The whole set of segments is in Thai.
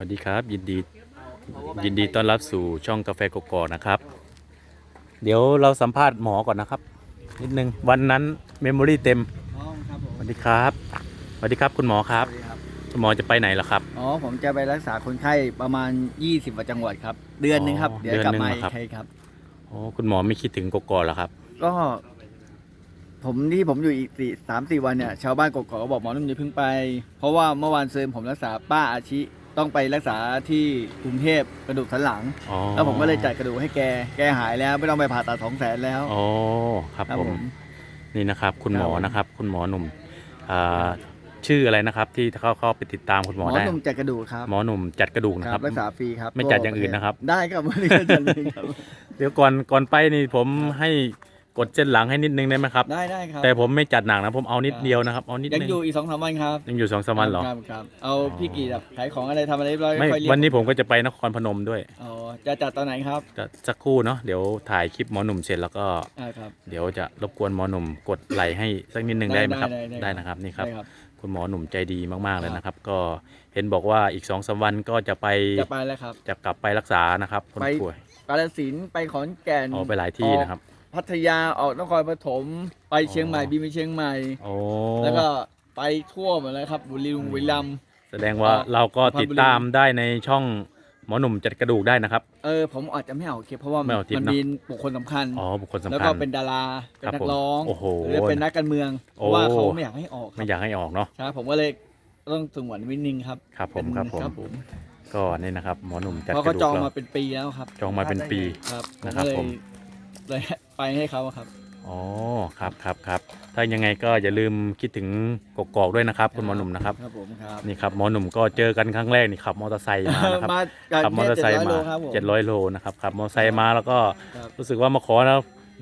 สวัสดีครับยินดียินดีต้อนรับสู่ช่องกาแฟกกอกนะครับ เดี๋ยวเราสัมภาษณ์หมอก่อนนะครับ นิดนึงวันนั้นเมมโมรี่เต็มอ๋อครับผมสวัสดีครับสวัสดีครับคุณหมอครับสวัสดีครับ คุณหมอจะไปไหนล่ะครับอ๋อผมจะไปรักษาคนไข้ประมาณ 20กว่าจังหวัดครับ เดือนหนึงครับอ๋อเดี๋ยวกลับมาเดือนหนึ่งเหรอครับใช่ครับโอ้คุณหมอไม่คิดถึงกกอกเหรอครับ ก็ผมที่ผมอยู่อีกสี่สามสี่วันเนี่ยชาวบ้านกกอกก็บอกหมอนุ่มอย่าเพิ่งไป เพราะว่าเมื่อวานเซิมผมรักษาป้าอาชิ ต้องไปรักษาที่กรุงเทพกระดูกสันหลัง อ๋อแล้วผมก็เลยจัดกระดูกให้แก แกหายแล้วไม่ต้องไปผ่าตัดสองแสนแล้ว อ๋อครับครับผผมม นี่นะครับ คุณหมอครับผม นะครับ คุณหมอหนุ่มอ่าชื่ออะไรนะครับ ที่เข้าเข้าไปติดตามคุณหหมมออได้ หนุ่มจัดกระดูกครับหมอหนุ่มจัดกระดูกนะคครัรับ บ รักษาฟรีครับไม่จัดอย่างอื่นนะครับ ได้ครับไม่ได้จัดเลยครับ เดี๋ยวก่อนก่อนไปนี่ผมให้ กดเส้นหลังให้นิดนึงได้ไหมครับ ได้ได้ครับ แต่ผมไม่จัดหนักนะผมเอานิดเดียวนะครับเอานิดยังนึงอยู่อีกสองสามวันครับยังอยู่สองสามวันเหรอครับครับเอาอ๋อพี่กี่แบบขายของอะไรทำอะไรเรียบร้อยไม่ค่อยเรียกวันนี้ผมก็จะไปนครพนมด้วยอ๋อจะจัดตอนไหนครับจะสักครู่เนาะเดี๋ยวถ่ายคลิปหมอหนุ่มเสร็จแล้วก็ อ่าครับ เดี๋ยวจะรบกวนหมอหนุ่มกดไลค์ให้สักนิดนึงได้ไหมครับได้ได้ได้ ได้นะครับนี่ครับ ได้ครับ คุณหมอหนุ่มใจดีมาก ๆ เลยครับนะครับ ก็เห็นบอกว่าอีกสองสามวันก็จะไปจะไปแล้วครับ จะกลับไปรักษานะครับคนไป ป่วย กาฬสินธุ์ไปขอนแก่นออกไปหลายที่นะครับ พัทยาออกนครปฐมไปเชียงใหม่อ๋อบินไปเชียงใหม่ โอ้แล้วก็ไปทั่วหมดเลยครับ บุรีรัมย์บุรีรัมย์ แสดงว่าออกเราก็สุพรรณบุรีติดตามได้ในช่องหมอหนุ่มจัดกระดูกได้นะครับ เออผมอาจจะไม่เอาคลิปเพราะว่าไม่เอาคลิปมันเนอะ มีบุคคลสำคัญ อ๋อบุคคลสำคัญ แล้วก็เป็นดาราเป็นครับนัผมกร้องโอ้โหหรือเป็นนักการเมืองเพโอ้ ราะว่าเขาไม่อยากให้ออกคไม่รับอยากให้ออกเนาะครับผมก็เลยต้องสงวนไว้นิ่งครับครับผมเป็นครับผมครับผม ก็นี่นะครับหมอหนุ่มจัดเพราะกระเขาดูจกองเรามาเป็นปีแล้วครับจองมาเป็นปีครับผมนะครับก็เลยผม เลย ไปให้เขาครับ อ๋อครับครับครับถ้ายังไงก็อย่าลืมคิดถึงกกอกด้วยนะครับคุณหมอหนุ่มนะครับครับผมครับนี่ครับหมอหนุ่มก็เจอกันครั้งแรกนี่ขับมอเตอร์ไซค์มานะครับมาจากขับมอเตอร์ไซค์700มาโลครับผมเจ็ดร้อยโลนะครับขับมอเตอร์ไซค์มาแล้วก็ครับรู้สึกว่ามาขอน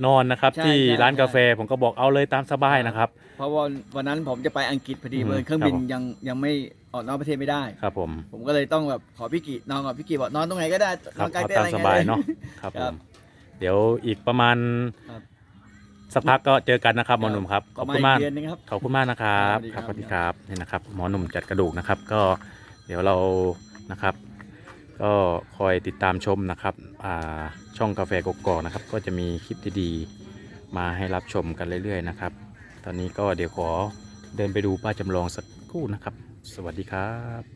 นอนนะครับใช่ที่ใช่ร้านใช่กาแฟผมก็บอกเอาเลยตามสบายนะครับ เพราะว่าวันนั้นผมจะไปอังกฤษพอดีอืมเบอร์เครื่องบินครับผม ยังยังไม่ออกนอกประเทศไม่ได้ ครับผมผมก็เลยต้องแบบขอพี่กินอนกับพี่กิบอกนอนตรงไหนก็ได้คนรัอบนกลางเอาเต็นท์ตามอะไรสเงี้บายยเนาะครับผครับม เดี๋ยวอีกประมาณครับสักพักก็เจอกันนะครับหมอหนุ่มครับขปอบระมาคุณณมาก เดือนนึงครับ ขอบคุณมากนะครับสวัสดีคครัรับบสวัสดีครับนี่นะครับ หมอหนุ่มจัดกระดูกนะครับ ก็เดี๋ยวเรานะครับ ก็คอยติดตามชมนะครับอ่าช่องกาแฟกกอกนะครับ ก็จะมีคลิปดีๆมาให้รับชมกันเรื่อยๆนะครับ ตอนนี้ก็เดี๋ยวขอเดินไปดูป้าจำลองสักครู่นะครับ สวัสดีครับ